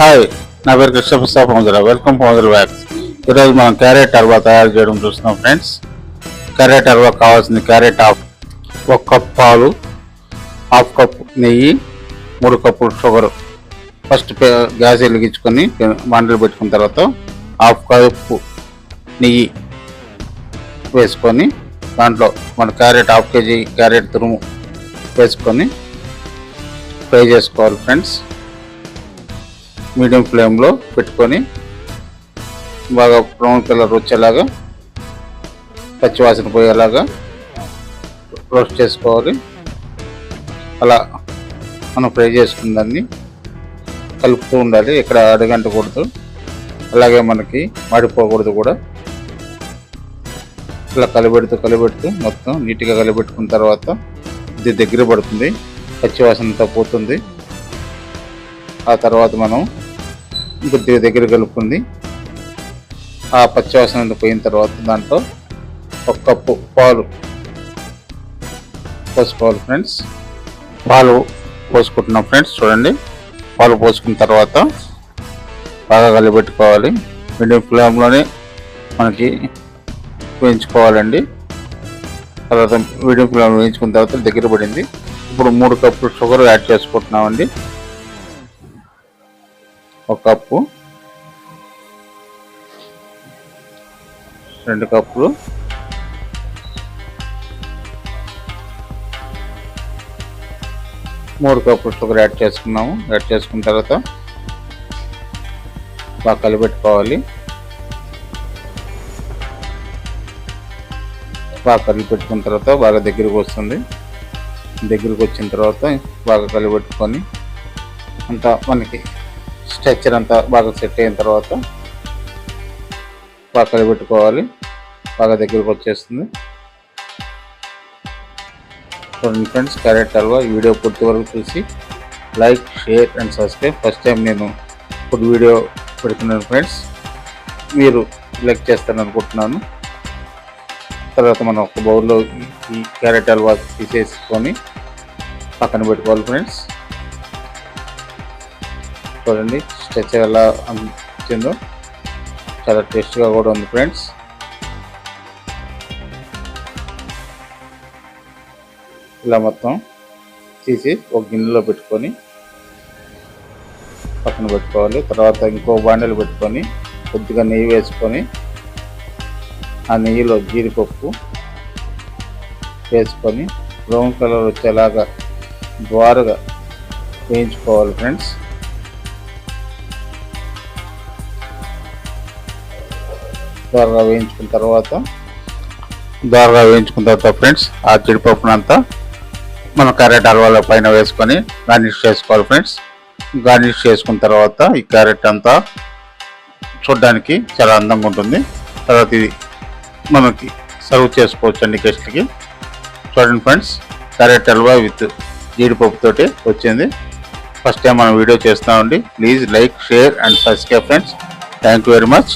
Hi నా పేరు Krishnaprasad Paunjara. Welcome Paunjar వ్యాక్స్ ఈరోజు మనం క్యారెట్ హల్వా తయారు చేయడం చూస్తున్నాం ఫ్రెండ్స్. క్యారెట్ హల్వా కావాల్సింది క్యారెట్ హాఫ్ ఒక కప్ పాలు హాఫ్ కప్ నెయ్యి మూడు కప్పులు షుగర్. ఫస్ట్ పే- గ్యాస్ వెలిగించుకొని పె- మంటలు పెట్టుకున్న తర్వాత హాఫ్ కప్పు నెయ్యి వేసుకొని దాంట్లో మన క్యారెట్ హాఫ్ కేజీ క్యారెట్ తురుము వేసుకొని ఫ్రై చేసుకోవాలి ఫ్రెండ్స్. మీడియం ఫ్లేమ్లో పెట్టుకొని బాగా బ్రౌన్ కలర్ వచ్చేలాగా పచ్చివాసన పోయేలాగా రోస్ట్ చేసుకోవాలి. అలా మనం ఫ్రై చేసుకున్న దాన్ని కలుపుతూ ఉండాలి. ఇక్కడ అడగంటకూడదు అలాగే మనకి మాడిపోకూడదు కూడా. ఇలా కలిపెడుతూ కలిపెడుతూ మొత్తం నీట్గా కలిపెట్టుకున్న తర్వాత ఇది దగ్గర పడుతుంది. పచ్చివాసనతో పోతుంది. ఆ తర్వాత మనం కొద్దిగా దగ్గర కలుపుకుంది. ఆ పచ్చివాసన పోయిన తర్వాత దాంట్లో ఒక కప్పు పాలు పోసుకోవాలి ఫ్రెండ్స్. పాలు పోసుకుంటున్నాం ఫ్రెండ్స్ చూడండి. పాలు పోసుకున్న తర్వాత బాగా కలిపెట్టుకోవాలి. మీడియం ఫ్లేమ్లోనే మనకి వేయించుకోవాలండి. తర్వాత మీడియం ఫ్లేమ్ వేయించుకున్న తర్వాత దగ్గర పడింది. ఇప్పుడు మూడు కప్పులు షుగర్ యాడ్ చేసుకుంటున్నామండి. ఒక కప్పు. రెండు కప్పులు. మూడు కప్పులు షుగర్ యాడ్ చేసుకున్నాము. యాడ్ చేసుకున్న తర్వాత బాగా కలిపెట్టుకోవాలి. బాగా కలిపెట్టుకున్న తర్వాత బాగా దగ్గరికి వస్తుంది. దగ్గరికి వచ్చిన తర్వాత బాగా కలిపెట్టుకొని అంతా మనకి స్ట్రక్చర్ అంతా బాగా సెట్ అయిన తర్వాత పక్కన పెట్టుకోవాలి. బాగా దగ్గరకు వచ్చేస్తుంది. చూడండి ఫ్రెండ్స్ క్యారెట్ హల్వా ఈ వీడియో పూర్తి వరకు చూసి like share and subscribe. First time నేను ఫుడ్ వీడియో పెడుతున్నాను ఫ్రెండ్స్. మీరు లైక్ చేస్తారని అనుకుంటున్నాను. తర్వాత మనం ఒక బౌల్లో ఈ క్యారెట్ హల్వా తీసేసుకొని పక్కన పెట్టుకోవాలి ఫ్రెండ్స్. చూడండి. స్ట్రెచ్ ఎలా అనిపించిందో చాలా టేస్ట్గా కూడా ఉంది ఫ్రెండ్స్. ఇలా మొత్తం తీసి ఒక గిన్నెలో పెట్టుకొని పక్కన పెట్టుకోవాలి. తర్వాత ఇంకో బాండలు పెట్టుకొని కొద్దిగా నెయ్యి వేసుకొని ఆ నెయ్యిలో జీడిపప్పు వేసుకొని బ్రౌన్ కలర్ వచ్చేలాగా ద్వారగా వేయించుకోవాలి ఫ్రెండ్స్. దారగా వేయించుకున్న తర్వాత దారగా వేయించుకున్న తర్వాత ఫ్రెండ్స్ ఆ జీడిపప్పును అంతా క్యారెట్ హల్వాల పైన వేసుకొని గార్నిష్ చేసుకోవాలి ఫ్రెండ్స్. గార్నిష్ చేసుకున్న తర్వాత ఈ క్యారెట్ అంతా చూడడానికి చాలా అందంగా ఉంటుంది. తర్వాత ఇది మనకి సర్వ్ చేసుకోవచ్చు అండి గెస్ట్కి. చూడండి ఫ్రెండ్స్ క్యారెట్ హల్వా విత్ జీడిపప్పుతోటి వచ్చింది. ఫస్ట్ టైం మనం వీడియో చేస్తామండి please like share and subscribe friends. Thank you very much.